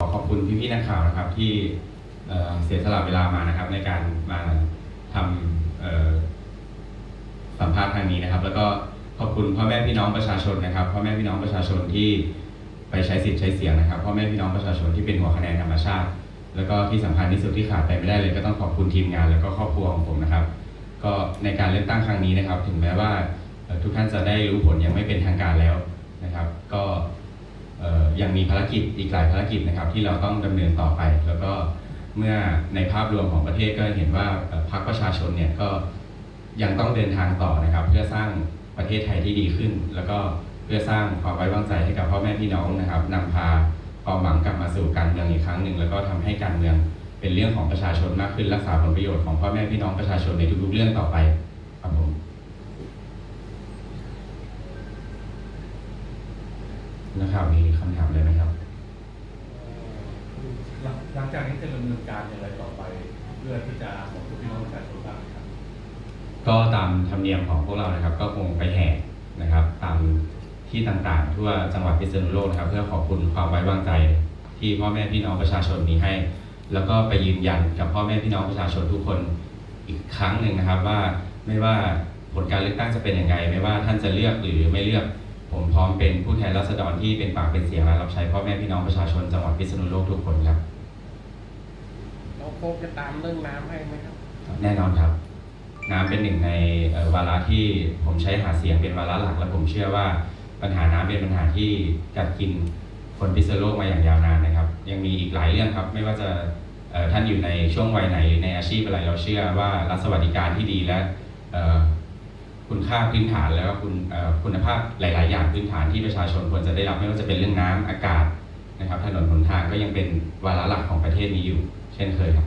ขอขอบคุณพี่ๆนักข่าวนะครับที่เเสียสละเวลามานะครับ ในการมาทำสัมภาษณ์ครั้งนี้นะครับ แล้วก็ขอบคุณพ่อแม่พี่น้องประชาชนนะครับพ่อแม่พี่น้องประชาชนที่ไปใช้สิทธิ์ใช้เสียงนะครับพ่อแม่พี่น้องประชาชนที่เป็นหัวคะแนนธรรมชาติ แล้วก็ที่สำคัญที่สุดที่ขาดไปไม่ได้เลยก็ต้องขอบคุณทีมงาน แล้วก็ครอบครัวของผมนะครับ ก็ในการเลือกตั้งครั้งนี้นะครับ ถึงแม้ว่าทุกท่านจะได้รู้ผลยังไม่เป็นทางการแล้วนะครับ ก็ เอ่อ ยังมีภารกิจอีกหลายภารกิจนะครับ ที่เราต้องดำเนินต่อไป แล้วก็เมื่อในภาพรวมของประเทศก็เห็นว่าพรรคประชาชนเนี่ยก็ยังต้องเดินทางต่อนะครับ เพื่อสร้างประเทศไทยที่ดีขึ้น แล้วก็เพื่อสร้างความไว้วางใจให้กับพ่อแม่พี่น้องนะครับนำพาความหวังกลับมาสู่การเมืองอีกครั้งหนึ่งแล้วก็ทำให้การเมืองเป็นเรื่องของประชาชนมากขึ้นรักษาผลประโยชน์ของพ่อแม่พี่น้องประชาชนในทุกๆเรื่องต่อไปครับผม นะครับมีคำถามเลยไหมครับ หลังหลังจากนี้จะดำเนินการอย่างไรต่อไป เพื่อที่จะขอบคุณพี่น้องประชาชนบ้างครับ ก็ตามธรรมเนียมของพวกเรานะครับ ก็คงไปแห่นะครับ ตามที่ต่างๆ ทั่วจังหวัดพิษณุโลกนะครับ เพื่อขอบคุณความไว้วางใจ ที่พ่อแม่พี่น้องประชาชนมีให้ แล้วก็ไปยืนยันกับพ่อแม่พี่น้องประชาชนทุกคนอีกครั้งหนึ่งนะครับว่าไม่ว่าผลการเลือกตั้งจะเป็นยังไง ไม่ว่าท่านจะเลือกหรือไม่เลือก ผมพร้อมเป็นผู้แทนราษฎรที่เป็นปากเป็นเสียงและรับใช้พ่อแม่พี่น้องประชาชนจังหวัดพิษณุโลกทุกคนครับเราคงจะตามเรื่องน้ำให้ไหมครับ แน่นอนครับ น้ำเป็นหนึ่งในเอ่อวาระที่ผมใช้หาเสียงเป็นวาระหลัก และผมเชื่อว่าปัญหาน้ำเป็นปัญหาที่กัดกินคนพิษณุโลกมาอย่างยาวนานนะครับ ยังมีอีกหลายเรื่องครับ ไม่ว่าจะเอ่อท่านอยู่ในช่วงวัยไหนหรือในอาชีพอะไรเราเชื่อว่ารัฐสวัสดิการที่ดีและเอ่อ คุณค่าพื้นฐานแล้วก็คุณเอ่อคุณภาพหลาย ๆ อย่างพื้นฐานที่ประชาชนควรจะได้รับไม่ว่าจะเป็นเรื่องน้ำอากาศนะครับถนนหนทางก็ยังเป็นวาระหลักของประเทศนี้อยู่ เช่นเคยครับ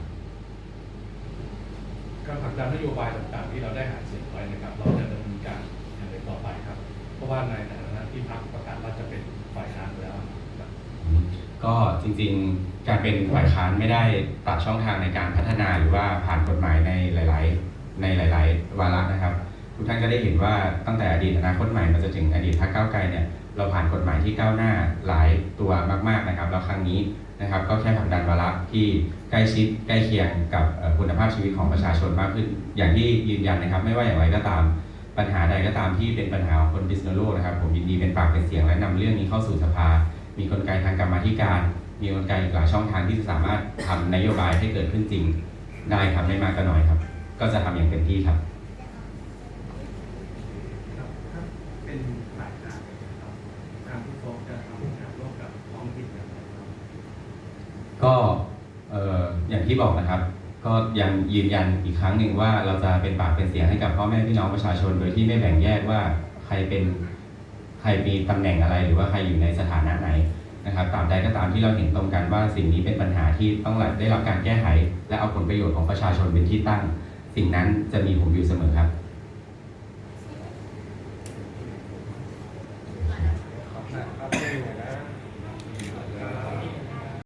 การผลักดันนโยบายต่าง ๆ ที่เราได้หาเสียงไว้นะครับ เราจะดำเนินการอย่างไรต่อไปครับ เพราะว่าในฐานะที่พรรคประกาศว่าจะเป็นฝ่ายค้านแล้วครับก็จริง ๆ การเป็นฝ่ายค้านไม่ได้ตัดช่องทางในการพัฒนาหรือว่าผ่านกฎหมายในหลาย ๆ ในหลาย ๆ วาระนะครับ ทุกท่านก็ได้เห็นว่าตั้งแต่อดีตอนาคตใหม่มาจนถึงอดีตพรรคก้าวไกลเนี่ยเราผ่านกฎหมายที่ก้าวหน้าหลายตัวมาก ๆนะครับ แล้วครั้งนี้นะครับ ก็แค่ผลักดันวาระที่ใกล้ชิดใกล้เคียงกับคุณภาพชีวิตของประชาชนมากขึ้น อย่างที่ยืนยันนะครับ ไม่ว่าอย่างไรก็ตาม ปัญหาใดก็ตามที่เป็นปัญหาของคนพิษณุโลนะครับ ผมยินดีเป็นปากเป็นเสียงและนำเรื่องนี้เข้าสู่สภา มีกลไกทางกรรมธิการ มีกลไกอีกหลายช่องทางที่จะสามารถทำนโยบายให้เกิดขึ้นจริงได้ครับไม่มากก็น้อยครับ ก็จะทำอย่างเต็มที่ครับถ้าเป็นฝ่ายค้านนะครับการที่ฟ้องจะทำงานร่วมกับท้องถิ่นอย่างไรครับ ก็เอย่างที่บอกนะครับ ก็ยังยืนยันอีกครั้งหนึ่งว่าเราจะเป็นปากเป็นเสียงให้กับพ่อแม่พี่น้องประชาชน โดยที่ไม่แบ่งแยกว่าใครเป็นใครมีตำแหน่งอะไรหรือว่าใครอยู่ในสถานะไหนนะครับตามใดก็ตามที่เราเห็นตรงกันว่าสิ่งนี้เป็นปัญหาที่ต้องได้รับการแก้ไข และเอาผลประโยชน์ของประชาชนเป็นที่ตั้ง สิ่งนั้นจะมีผมอยู่เสมอครับ